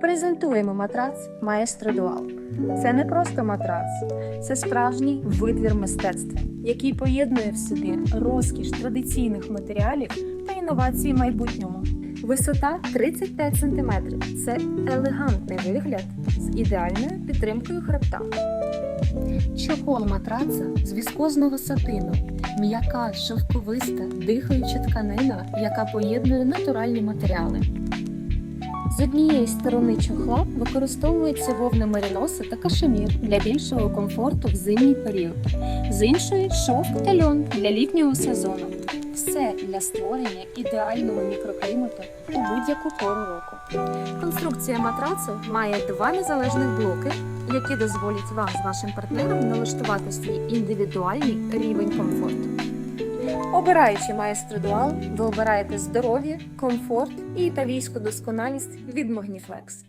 Презентуємо матрац Маестро Дуал. Це не просто матрац, це справжній витвір мистецтва, який поєднує в собі розкіш традиційних матеріалів та інновації майбутнього. Висота 35 см – це елегантний вигляд з ідеальною підтримкою хребта. Чохол матраца з віскозного сатину, м'яка, шовковиста, дихаюча тканина, яка поєднує натуральні матеріали. З однієї сторони чохла використовується вовна мериноса та кашемір для більшого комфорту в зимній період, з іншої шовк та льон для літнього сезону. Все для створення ідеального мікроклімату у будь-яку пору року. Конструкція матрацу має два незалежних блоки, які дозволять вам з вашим партнером налаштувати свій індивідуальний рівень комфорту. Обираючи Maestro Dual, ви обираєте здоров'я, комфорт і італійську досконалість від Magniflex.